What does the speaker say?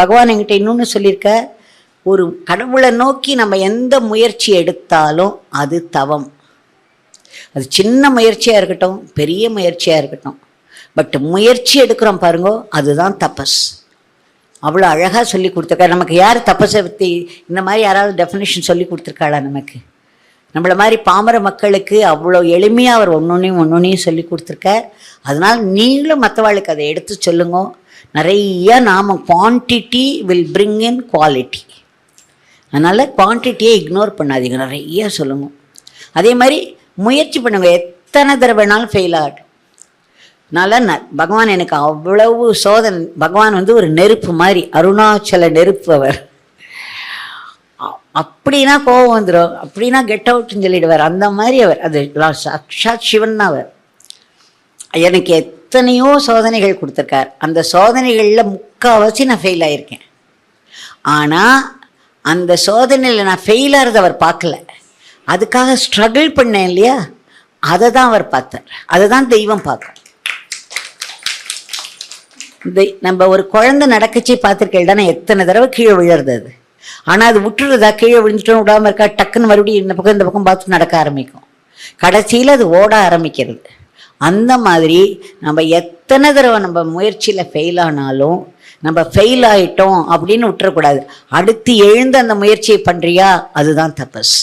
பகவான் என்கிட்ட இன்னொன்று சொல்லியிருக்க ஒரு கடவுளை நோக்கி நம்ம எந்த முயற்சி எடுத்தாலும் அது தவம். அது சின்ன முயற்சியாக இருக்கட்டும் பெரிய முயற்சியாக இருக்கட்டும். பட் முயற்சி எடுக்கிறோம் பாருங்கோ அதுதான் தபஸ். அவ்வளோ அழகாக சொல்லி கொடுத்துருக்கா நமக்கு யார் தபஸை பற்றி இந்த மாதிரி யாராவது டெஃபினேஷன் சொல்லி கொடுத்துருக்காளா நமக்கு? நம்மளை மாதிரி பாமர மக்களுக்கு அவ்வளோ எளிமையாக அவர் ஒன்று ஒன்றையும் சொல்லி கொடுத்துருக்கார். அதனால் நீங்களும் மற்றவாளுக்கு அதை எடுத்து சொல்லுங்க. நிறைய நாம் quantity will bring in quality அதனால் குவான்டிட்டியை இக்னோர் பண்ணாதீங்க. நிறைய சொல்லணும். அதே மாதிரி முயற்சி பண்ணுங்க. எத்தனை தடவை வேணாலும் ஃபெயில் ஆகட்டும். அதனால் ந பகவான் எனக்கு அவ்வளவு சோதனை பகவான் வந்து ஒரு நெருப்பு மாதிரி அருணாச்சல நெருப்பு அவர். அப்படின்னா கோபம் வந்துடும் அப்படின்னா கெட் அவுட்னு சொல்லிடுவார். அந்த மாதிரி அவர். அது லா- சாக்ஷாத் சிவன் அவர். எனக்கு எத்தனையோ சோதனைகள் கொடுத்துருக்கார். அந்த சோதனைகளில் முக்கால்வாசி நான் ஃபெயில் ஆகியிருக்கேன் ஆனால் அந்த சோதனையில் நான் ஃபெயில் ஆகிறத அவர் பார்க்கல. அதுக்காக ஸ்ட்ரகிள் பண்ணேன் இல்லையா? அதை தான் அவர் பார்த்தார். அதை தான் தெய்வம் பார்க்கும். இந்த நம்ம ஒரு குழந்தை நடக்கச்சே பார்த்துருக்கேன் தானே எத்தனை தடவை கீழே விழுறது அது? ஆனால் அது விட்டுறதா கீழே விழுந்துட்டோம் விடாமல் இருக்கா? டக்குன்னு மறுபடியும் இந்த பக்கம் இந்த பக்கம் பார்த்து நடக்க ஆரம்பிக்கும். கடைசியில் அது ஓட ஆரம்பிக்கிறது. அந்த மாதிரி நம்ம எத்தனை தடவை நம்ம முயற்சியில் ஃபெயில் ஆனாலும் நம்ம ஃபெயில் ஆகிட்டோம் அப்படின்னு விட்டுறக்கூடாது. அடுத்து எழுந்து அந்த முயற்சியை பண்ணுறியா அதுதான் தபஸ்.